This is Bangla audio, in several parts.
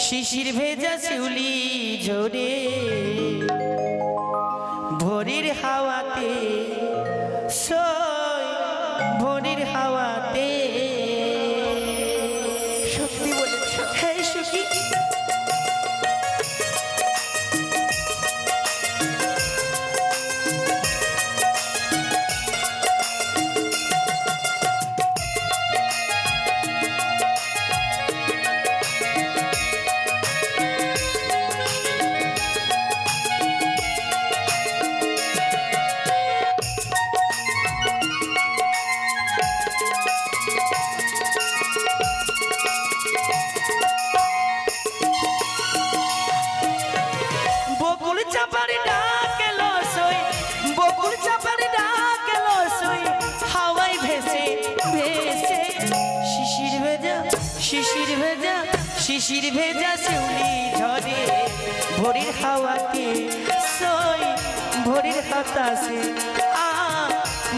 শিশির ভেজা চুলি ঝরে ভোরের হাওয়াতে সই হাওয়াতে সই ভোরের বাতাসে আ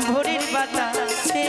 ভোরের বাতাসে।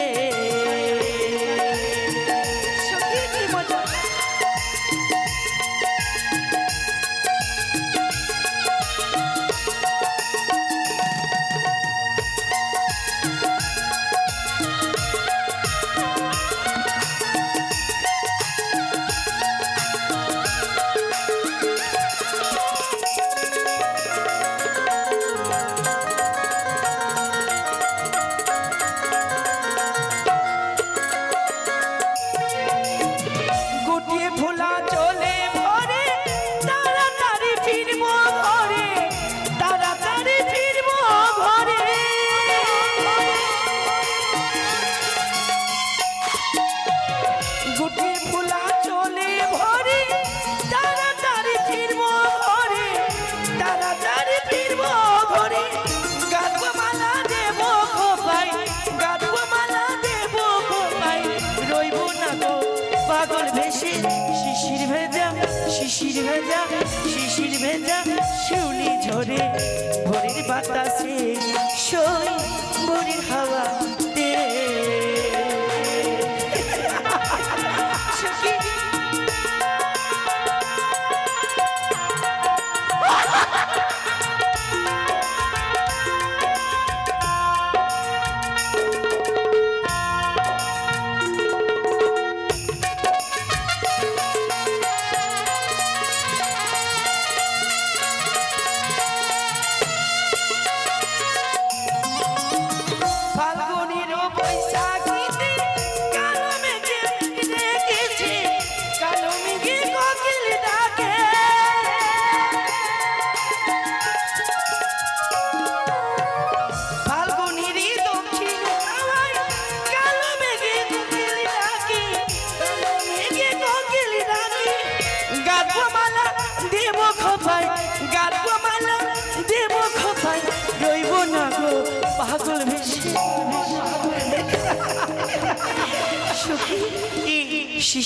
হাওয়া।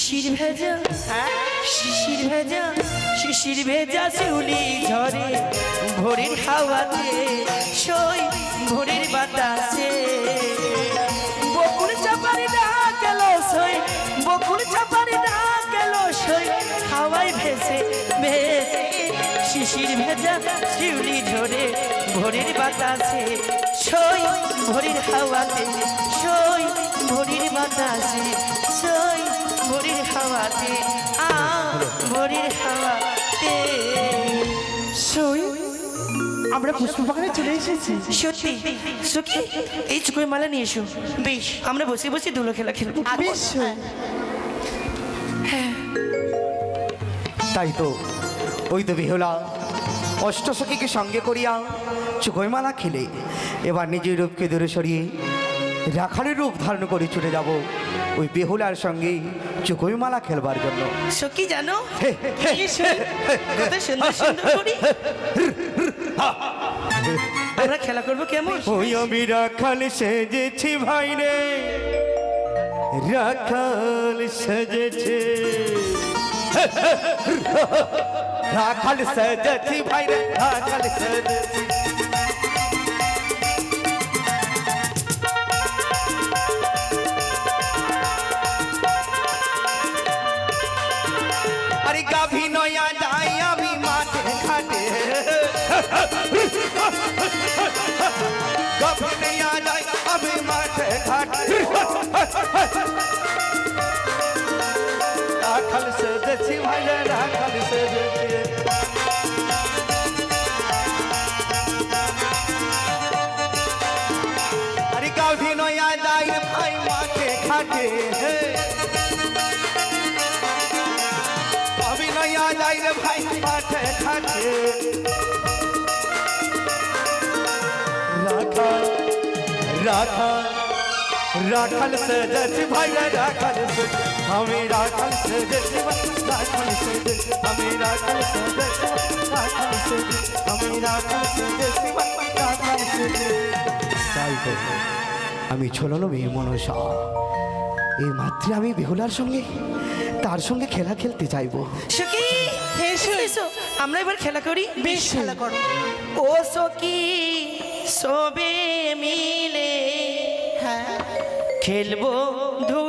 শিশির ভেজা শিশির ভেজা শিশির ভেজা শিউলি ঝরে, ভোরের হাওয়াতে সই ভোরের বাতাসে। বকুল চাপারি ডাক এলো সই, বকুল চাপারি ডাক এলো সই, হাওয়ায় ভেসে ভেসে শিশির ভেজা শিউলি ঝরে, ভোরের বাতাসে। সই ভোরের হাওয়াতে, সই ভোরের বাতাসে, সই ভোরের হাওয়াতে আ ভোরের হাওয়াতে সই আমরা পুষ্প বাগানে চলে এসেছি। সত্যি সুখী এই চুকুর মালা নিয়ে এসো। বেশ আমরা বসে বসে ধুলো খেলা খেলব। বেশ সই। তাই তো ওই তো বেহুলা অষ্টসখীকে সঙ্গে করিয়া চুকইমালা খেলে এবার নিজের রূপকে দূরে সরিয়ে রাখালের রূপ ধারণ করে ছুটে যাব ওই বেহুলার সঙ্গে চুকইমালা খেলবার জন্য। সখী জানো? কি সুর, কত সুন্দর সুন্দর করি আমরা খেলা করব কেমন? ওই আমি রাখাল সেজেছি ভাই রে। রাখাল সেজেছে। রাখাল সেজেছি ভাই রে রাখাল সেজেছি। রাখাল সেজেছি ভাই রাখাল সেজেছি। আরে গাভী নয়া যাই ভাই মাঠে ঘাটে হে। গাভী নয়া যাই রে ভাই মাঠে ঘাটে রাখাল। রাখাল সেজেছি ভাই রে রাখাল আমি রাখাল সেজেছি রাখাল সেজেছি আমি রাখাল সেজেছি রাখাল সেজেছি আমি রাখাল সেজেছি রাখাল সেজেছি তাই তো। আমি ছলনো মেয়ে মনসা। এই মাত্রে আমি বেহুলার সঙ্গে তার সঙ্গে খেলা খেলতে চাইব। সখী এসো এসো। আমরা এবার খেলা করি বেশ খেলা করো। ও সখী সবে মিলে হ্যাঁ খেলব ধুলো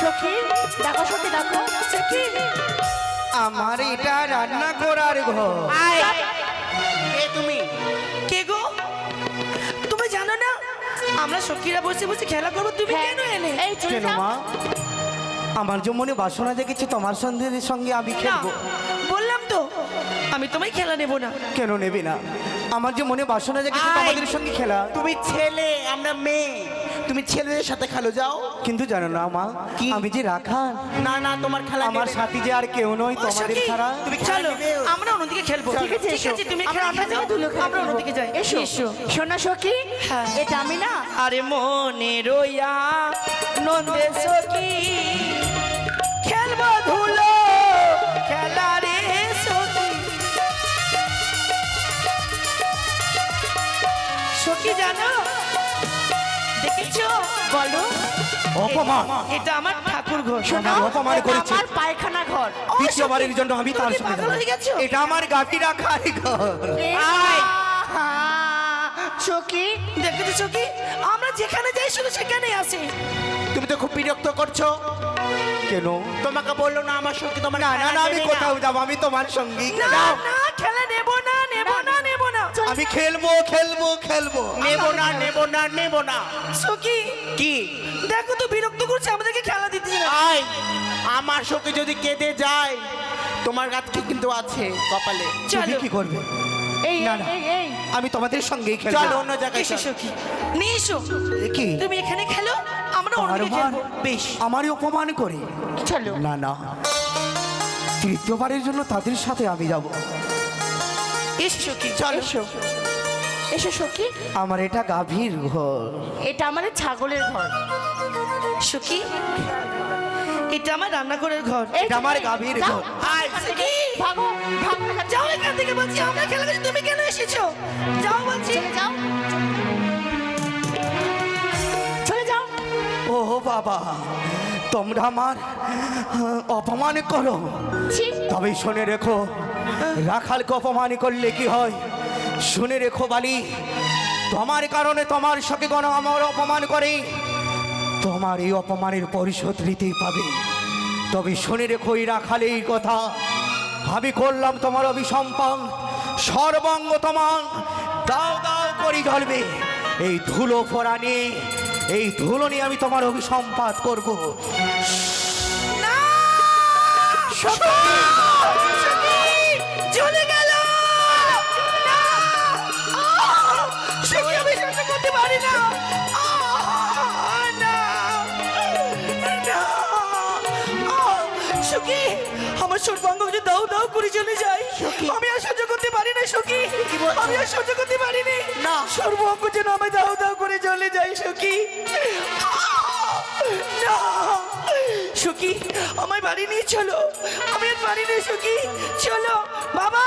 সখী দেখো সত্যি দেখো। সখী আমার এটা রান্না করার ঘর। কে তুমি? কে গো? তুমি জানো না আমরা সখীরা বসে বসে খেলা করব তুমি কেন এলে? এই চলে কেন যাও। মা? আমার যে মনে বাসনা দেখেছি তোমার সন্ধ্যের সঙ্গে আমি না খেলব। বললাম তো আমি তোমায় খেলা নেব না। কেন নেবে না? আমার যে মনে বাসনা দেখেছি আয়। তোমাদের সঙ্গে খেলা। তুমি ছেলে আমরা মেয়ে। তুমি ছেলেদের সাথে খেলো যাও। কিন্তু জানো না মা কি? আমি যে রাখাল না না তোমার খেলা আমার নেবে সাথী যে আর কেউ নয় তোমাদের সখী, ছাড়া। তুমি খেলা চলো? আমরা অন্যদিকে খেলব। ঠিক আছে এসো। তুমি আমরা খেলা অন্য জায়গায় ধুলো খেলা আমরা। অন্যদিকে যাই। এসো। এসো। শোনা সখী হ্যাঁ। এটা আমি না আরে মনে রইয়া নন্দে সখী। খেলব ধুলো খেলা রে সখী। সখী জানো বলো? অপমান। এটা আমার ঠাকুর ঘর। শোনো অপমান করেছে। আমার পায়খানা ঘর। দ্বিতীয়বারের জন্য আমি তার সঙ্গে পাগল হয়ে গেছো? এটা আমার গাভী রাখার ঘর। আয়। সখী দেখেছ সখী আমরা যেখানে যাই শুধু সেখানেই আসি তুমি তো খুব বিরক্ত করছ। কেন? তোমাকে বলল না আমার সঙ্গে তোমার না না আমি কোথাও যাব আমি তোমার সঙ্গেই না। না খেলা নেব না নেব না নেব না। আমি খেলব খেলব খেলব। নেব না নেব না নেব না। সখী কি? দেখো তো বিরক্ত করছে আমাদেরকে খেলা দিতে না। আয় আমার সঙ্গে যদি কেঁদে যায় তোমার গাছকে কিন্তু আছে কপালে? তুমি চলো কি করবে? এই না, না। আমি তোমাদের সঙ্গেই চলো অন্য জায়গায় এসো। সখী। নিয়ে এসো। কি? তুমি এখানে খেলো আমরা অন্যদিকে ভার বেশ। আমারই অপমান করে? চলো। না না। তৃতীয়বারের জন্য তাদের সাথে আমি যাব। এসো কি চলো। এসো। এসো সখী। আমার এটা গাভীর ঘর। এটা আমার ছাগলের ঘর। সখী। এটা আমার রান্নাঘরের ঘর। এটা আমার গাভীর ঘর। আয় সখী। ভাগো ভাগো। যাও এখান থেকে বলছি আমরা খেলা করছি তুমি কেন এসেছ? যাও বলছি। চলে যাও। চলে যাও। ও বাবা তোমরা আমার অপমান করো। তবে শুনে রেখো রাখালকে অপমান করলে কি হয়? শুনে রেখো বালি। তোমার কারণে তোমার সঙ্গে গণ আমার অপমান করে। তোমার এই অপমানের পরিশোধ নিতেই পাবে। তবে শুনে রেখো এই রাখালে এই কথা। আমি করলাম তোমার অভিসম্পান। সর্বাঙ্গ তোমার। দাও দাও করি জ্বলবে এই ধুলো ফোড়া নিয়ে এই ধুলো নিয়ে আমি তোমার অভিসম্পাদ করব। চলে সর্বাঙ্গ যে দাও দাও করে চলে যায় আমি আর সহ্য করতে পারি না সখী। আমি আর সহ্য করতে পারিনি না। সর্বাঙ্গ যেন আমি দাও দাও করে চলে যাই সখী! না। সখী আমায় বাড়ি নিয়ে চলো। আমি বাড়ি নিয়ে সখী। চলো বাবা।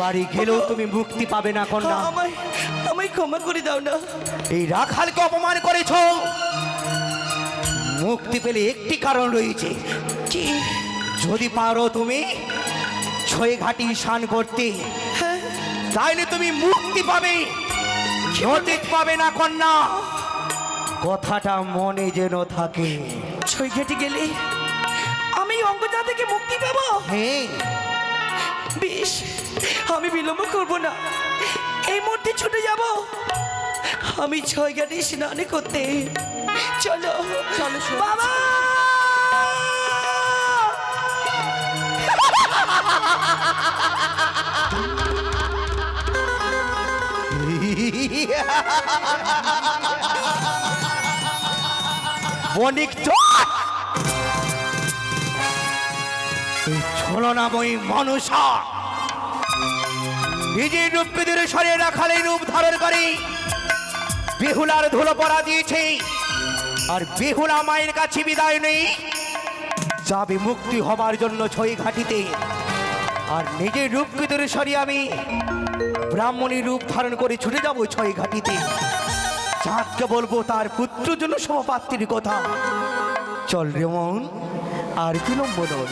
বাড়ি গেলেও তুমি মুক্তি পাবে না কন্যা। আমায় আমায় ক্ষমা করে দাও না। এই রাখালকে অপমান করেছ। মুক্তি পেলে একটি কারণ রয়েছে। কি? যদি পারো তুমি ছয় ঘাটি স্নান করতে। হ্যাঁ। তাইলে তুমি মুক্তি পাবে। পাবে না কন্যা। কথাটা মনে যেন থাকে। ছয় ঘেটে গেলে আমি অঙ্গজা থেকে মুক্তি পাবো? হ্যাঁ। বেশ আমি বিলম্ব করব না। এই মুহূর্তে ছুটে যাব। আমি ছয় গাড়ি স্নান করতে। চলো। চলো বাবা! বণিক! এই ছলনাময়ী মনুষা নিজের রূপকে দূরে সরিয়ে রাখালে রূপ ধারণ করে। বেহুলার ধুলো পরা দিয়েছে। আর বেহুলা মায়ের কাছে বিদায় নেই। যাবে মুক্তি হবার জন্য ছয় ঘাটিতে। আর নিজের রূপকে দূরে সরি আমি? ব্রাহ্মণী রূপ ধারণ করে ছুটে যাব ছয় ঘাটিতে। চাঁদকে বলব তার পুত্র জন্য সমপাত্রীর কথা। চল রে মন, আর বিলম্ব নয়।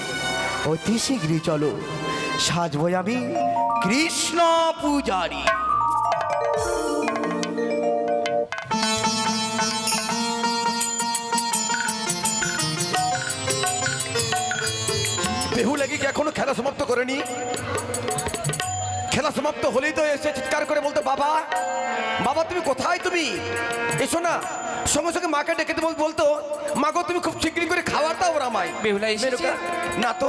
অতি শীঘ্রই চলো। সাজবই আমি কৃষ্ণ পূজারী। বেহুলাকে কি এখনও খেলা সমাপ্ত করেনি। খেলা সমাপ্ত হলেই তো এসে চিৎকার করে বলতো বাবা বাবা তুমি কোথায় তুমি? এসো না। সঙ্গে সঙ্গে মাকে ডেকে বল- বলতো মাগো তুমি খুব শীঘ্রই করে খাবার দাও ওরা আমায়। বেহুলা এসেছে? না তো।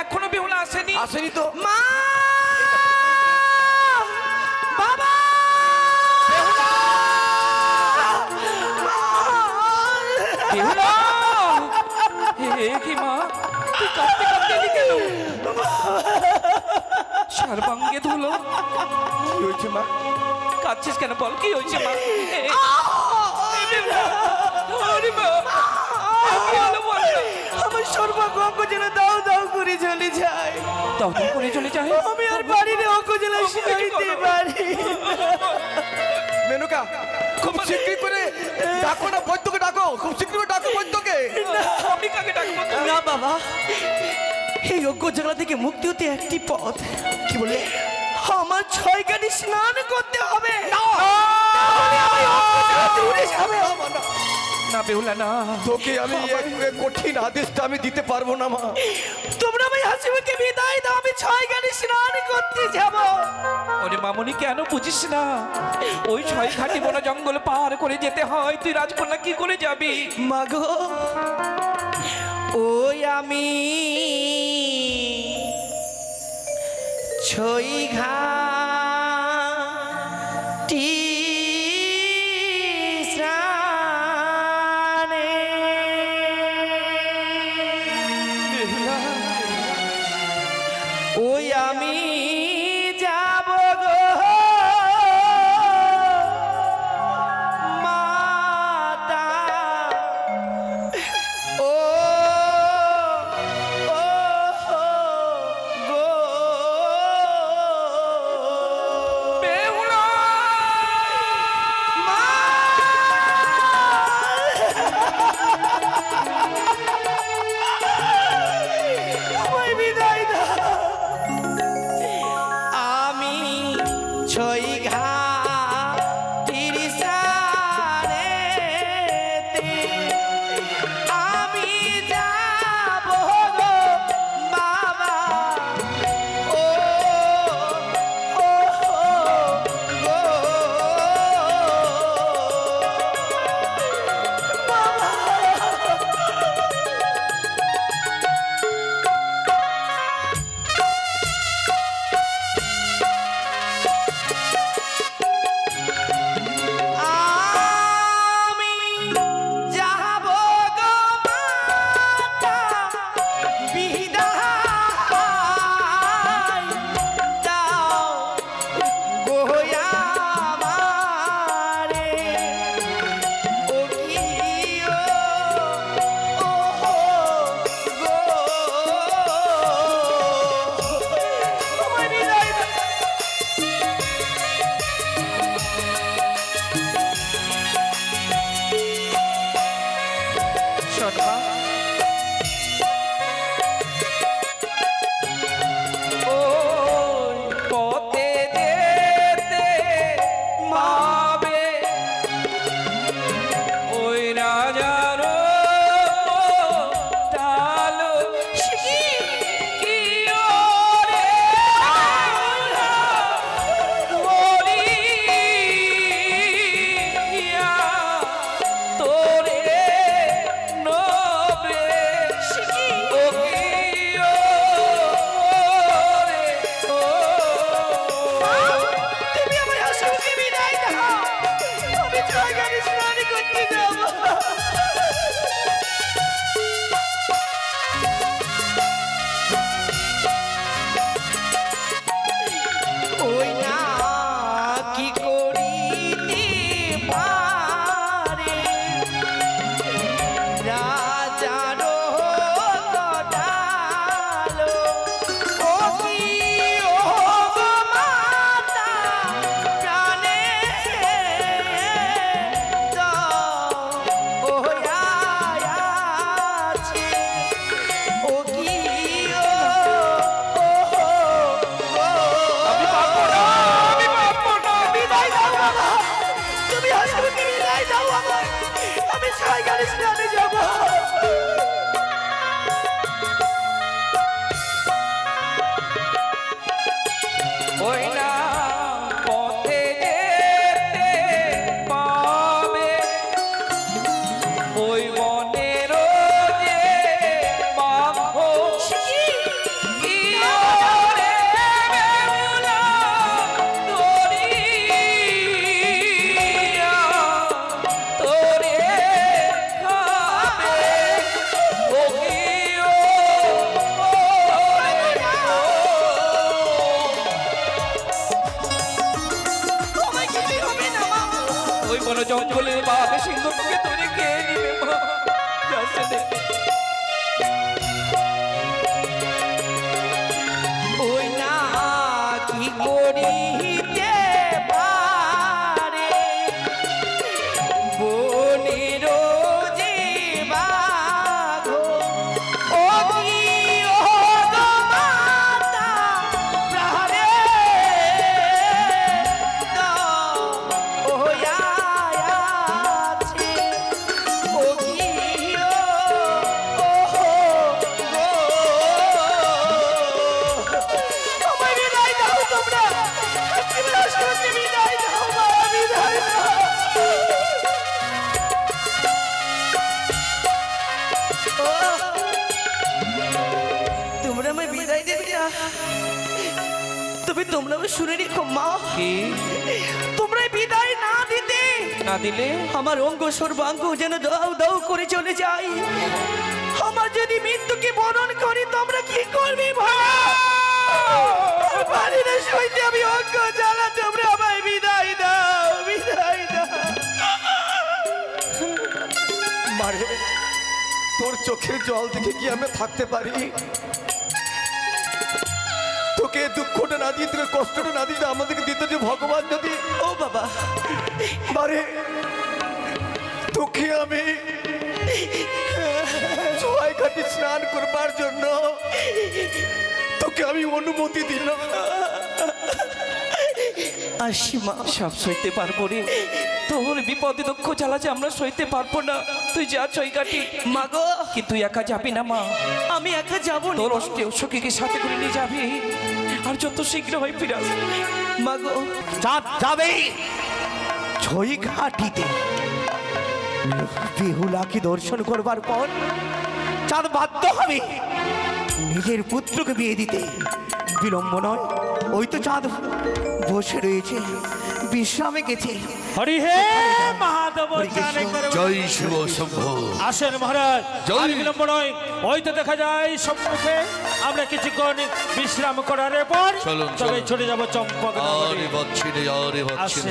এখনও বেহুলা আসেনি। আসেনি তো। মা! বাবা! বেহুলা! সর্বাঙ্গে ধুলো। কি হয়েছে মা? কাঁদছিস কেন? বল কি হয়েছে মা? না? আমার সর্বঙ্গ যেন দাও দাও করে চলে যায়। দাও দাও করে চলে যায়। আমি আর বাড়ির অঙ্গ জেলায় সইতে পারি। মেনুকা খুব শীঘ্রই করে ডাকো না বৈদ্যকে ডাকো খুব করে ডাকো বৈদ্যকে। আমি কাকে ডাকবো? না বাবা। এই অজ্ঞ থেকে মুক্তি হতে একটি পথ। কি বলে? আমার ছয় গাড়ি স্নান করতে হবে। না! বেহুলা না। তোকে আমি কঠিন আদেশটা আমি দিতে পারব না মা। তোমরা আমি হাসিমুখে বিদায় দাও আমি ছয় গাড়ি স্নান করতে যাব। ওরে মামনি কেন বুঝিস না? ওই ছয় ঘাটি জঙ্গল পার করে যেতে হয় তুই রাজকন্যা কি করে যাবি? মাগো ওই আমি ছই ঘাটি স্নানে সন্মা না দিলে? আমার অঙ্গ সর্বাঙ্গ যেন দাও দাও করে চলে যাই আমার যদি মৃত্যুকে বরণ করি, তোমরা কি করবে পারি না আমি অঙ্গ জ্বালা, তোমরা আমায় বিদায় দাও বিদায় দাও। তোর চোখের জল দেখে কি আমি থাকতে পারি? তোকে দুঃখটা না দিয়ে, তোকে কষ্টটা না দিয়ে আমাদেরকে দিত যে ভগবান যদি, ও বাবা মারে তোকে আমি ঘাটে স্নান করবার জন্য তোকে আমি অনুমতি দিলাম। আসি মা সব সইতে পারব রে। তোর বিপদে দুঃখ যে আমরা সইতে পারব না। তুই যা চই কাটি মাগো কি তুই একা যাবি না মা? আমি একা যাব না। তোর অষ্টে সখীকে সাথে করে নিয়ে যাবি? আর যত শীঘ্র হয় ফিরে আসবি মাগো চাঁদ যাবে। ছই ঘাটিতে বেহুলাকে দর্শন করবার পর চাঁদ বাধ্য হবে নিজের পুত্রকে বিয়ে দিতে। বিলম্ব নয় ওই তো চাঁদ বসে রয়েছে বিশ্রামে গেছে। হরি হে মহাদেব জয় শিব শম্ভ। আসেন মহারাজ জয়। বিলম্ব নয়। ওই তো দেখা যায় সম্মুখে। আমরা কিছুক্ষণ বিশ্রাম করার পর তবে ছুটে যাব চম্পক আসেন।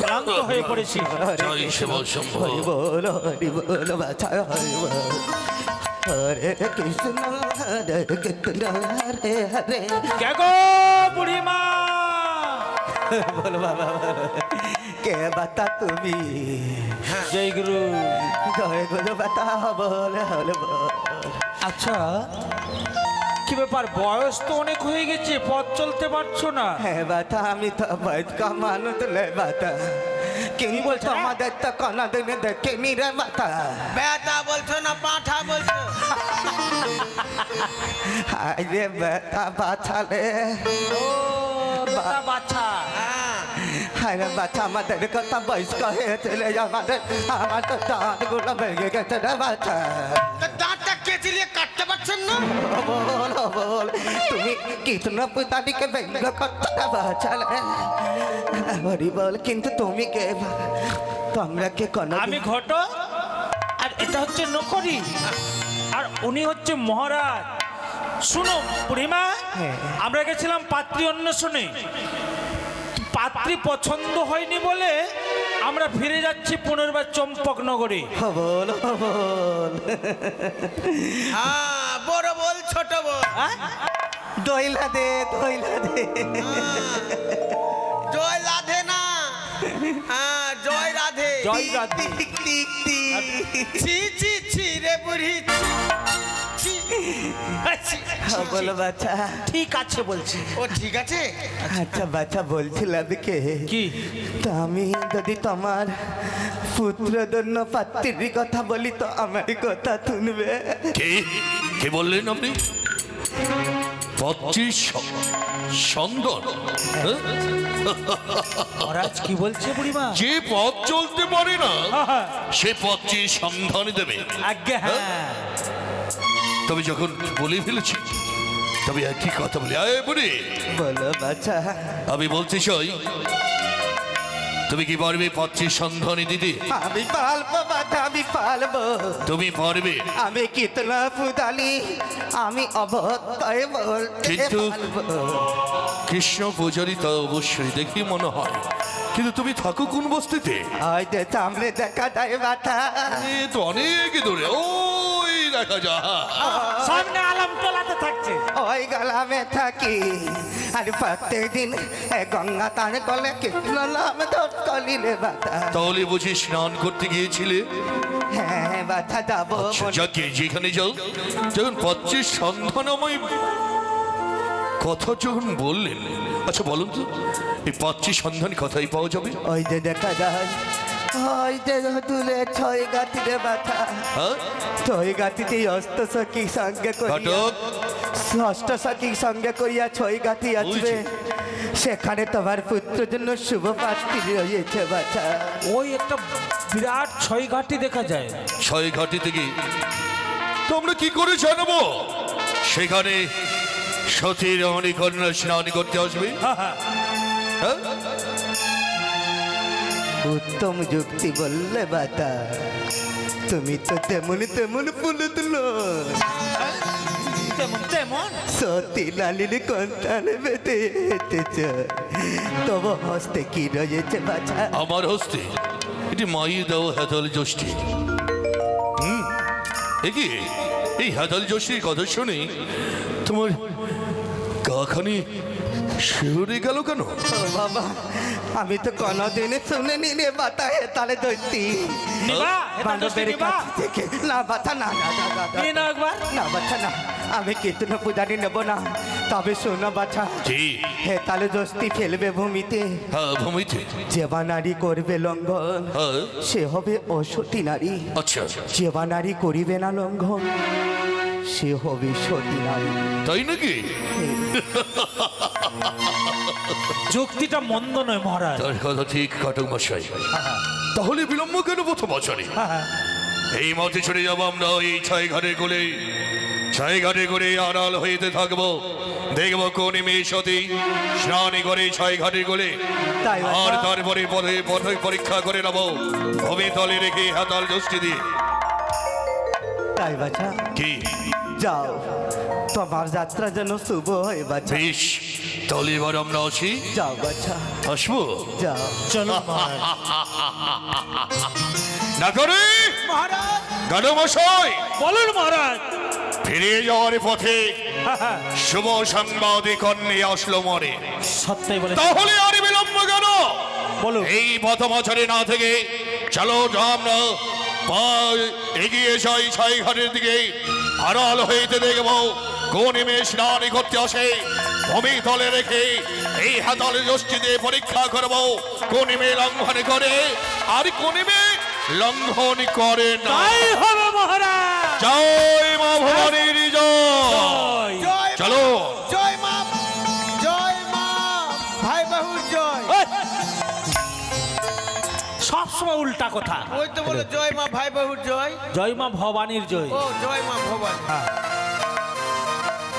ক্লান্ত হয়ে পড়েছি। জয় শিব শম্ভ। হরি বল হরি বল বাছা হরি বল হরে কৃষ্ণ হরে কৃষ্ণ হরে হরে। কে গো বুড়িমা? বল বাবা বল। কে বাতা তুমি? হ্যাঁ। জয় গুরু জয় গুরু বাতা বল হল আচ্ছা কি ব্যাপার? বয়স তো অনেক হয়ে গেছে পথ চলতে পারছ না। হ্যাঁ বাতা আমি তো বয়স্ক মানুষ লে বাতা। কেনি বলছো আমাদের তো কনা দেখে নিরে বেতা। বলছো না পাঠা বলছো? আরে বেতা বাছালে ও বেতা বাছা। হ্যাঁ। বাছা আমাদের বয়স্ক আমার তো ভেঙে গেছে রে কাটতে পারছেন না বল বল তুমি ব্যঙ্গ করতে হরি বল কিন্তু তুমি কে তোমরা কে কোনো আমি ঘট আর এটা হচ্ছে নকরি। আর উনি হচ্ছে মহারাজ। শুনো বুড়িমা হ্যাঁ। আমরা গেছিলাম পাত্রী অন্বেষণে। পাত্রী পছন্দ হয়নি বলে আমরা ফিরে যাচ্ছি পুনর্বার চম্পক নগরে। বল বল হ্যাঁ বড় বল ছোট বল। দইলা দে দইলা দে। জয় রাধে না। হ্যাঁ জয় রাধে। জয় রাধে। টিক টিক টিক ছি ছি ছি রে বুড়ি হ্যাঁ, বলো বাচ্চা ঠিক আছে বলছি। ও ঠিক আছে? আচ্ছা বাচ্চা বলছিলাম কে? কি? তা আমি যদি তোমার পুত্রদন্য পাত্রীর কথা বলি তো আমার কথা শুনবে। কে? কে বললেন আপনি? পঁচিশ সন্দন হ্যাঁ? মহারাজ কি বলছে বুড়িমা? যে পথ চলতে পারে না আহা, সে পথটি সন্ধান দেবে। আজ্ঞে হ্যাঁ। তবে যখন বলে ফেলেছি তবে একই কথা বলি আয় বুড়ি। বলো বাচ্চা আমি বলতে চাই তুমি কি পারবে পথটির সন্ধানে দিদি আমি পালবো বাচ্চা আমি পালবো। তুমি পারবে। আমি কিতনা ফুদালি আমি অবত্যয় বলতে কিন্তু- কৃষ্ণ পূজারি তা অবশ্যই দেখি মনে হয়। কিন্তু তুমি থাকো কোন বস্তিতে? ওই যে সামনে দেখা যায় এ তো অনেক দূরে ওই দেখা সামনে আলাম তোলাতে থাকছে। ওই গলামে থাকি আর প্রত্যেক দিন গঙ্গা তার গলে কৃষ্ণ নাম দোষ কলিলে বাতা তাহলে বুঝি স্নান করতে গিয়েছিলে? হ্যাঁ বাচ্চা যাব আচ্ছা, যাকে যেখানে যাও। যখন পঁচিশ সন্ধানময় কথা যখন বললেন। আচ্ছা বলুন তো এই পঁচিশ সন্ধান কথাই পাওয়া যাবে? ওই যে দেখা যায় ওই যে তুলে ছয় গাতিরে হ্যাঁ? ছয় গাতিতে অস্ত সখী সঙ্গে করিয়া ঘটক। ষষ্ঠ সখী সঙ্গে করিয়া ছয় গাতি আসবে সেখানে তোমার পুত্র জন্য শুভ পাত্রী রয়েছে বাচ্চা ওই একটা বিরাট ছয় ঘাটি দেখা যায়। ছয় ঘাটি থেকে তোমরা কি করে জানাব? সেখানে সতীর অনিকন্যা স্নান করতে আসবে। হ্যাঁ, হ্যাঁ। হ্যাঁ? উত্তম যুক্তি বললে বাতা। তুমি তো তেমন তেমন বলে দিল সতী লালির কন্তান বেঁধে এসেছ তবু হস্তে কি রয়েছে বাছা? আমার হস্তে এটি মাই দাও হেতাল জ্যোষ্ঠী হুম। একি এই হেতাল জ্যোষ্ঠীর কথা শুনে তোমার কাখানি শিউরে গেল কেন? বাবা আমি তো কোনোদিনই শুনিনি রে বাতা হে তালে দৈতি নিবা দোষী বান্ধবের নিবা। কাছ থেকে না বাতা না না নিয়ে নাও একবার। না বাচ্চা না আমি কীর্তন পূজারি নেব না তবে শোনো বাছা। জি। হে তালে দোস্তি ফেলবে ভূমিতে। হ্যাঁ ভূমিতে। যেবা নারী করবে লঙ্ঘন হ্যাঁ। সে হবে অসতী নারী। আচ্ছা। যেবা নারী করিবে না লঙ্ঘন সে হবে সতী নারী। তাই নাকি? যুক্তিটা মন্দ নয় মহারাজ। তার কথা ঠিক কাটক মশাই। তাহলে বিলম্ব কেন প্রথম বছরে। এই মতে চলে যাব আমরা এই ছয় ঘরে করে ছয় ঘাটে করে আড়াল হইতে থাকব। দেখব কোন মেয়ে সতী স্নানে করে ছয় ঘাটে বাবা। আর তারপরে পথে পথে পরীক্ষা করে নেব। ভূমি তলে রেখে হাতাল দোষটি দিয়ে। তাই বাছা। কি? যাও তোমার যাত্রা যেন শুভ হয় বাছা। বেশ। তাহলে এবার আমরা আসি যাও বাছা। আসব? যাও চলো মহারাজ। না করে গাঢ় মশাই বলুন মহারাজ। ফিরে যাওয়ার পথে। শুভ সাংবাদিক নিয়ে আসলো মরে। সত্যই বলে তাহলে আর বিলম্ব কেন? বলুন। এই পথ বছরে না থেকে চলো আমরা এগিয়ে যাই ছয় ঘাটের দিকে। আড়াল হইতে দেখব কোন মেয়ে স্নান করতে আসে। ভূমি তলে রেখে এই হাতালে যষ্টি দিয়ে পরীক্ষা করব। কোন মেয়ে লঙ্ঘন করে আর কোন মেয়ে লঙ্ঘন করে না। তাই হবে মহারাজ! জয় মা ভবানীর জয়। জয়। চলো। জয় মা জয় মা ভাই বাহুর জয়। সব উল্টা কথা। ওই তো বলো জয় মা ভাই বাহুর জয়। জয় মা ভবানীর জয়। ও জয় মা ভবানী।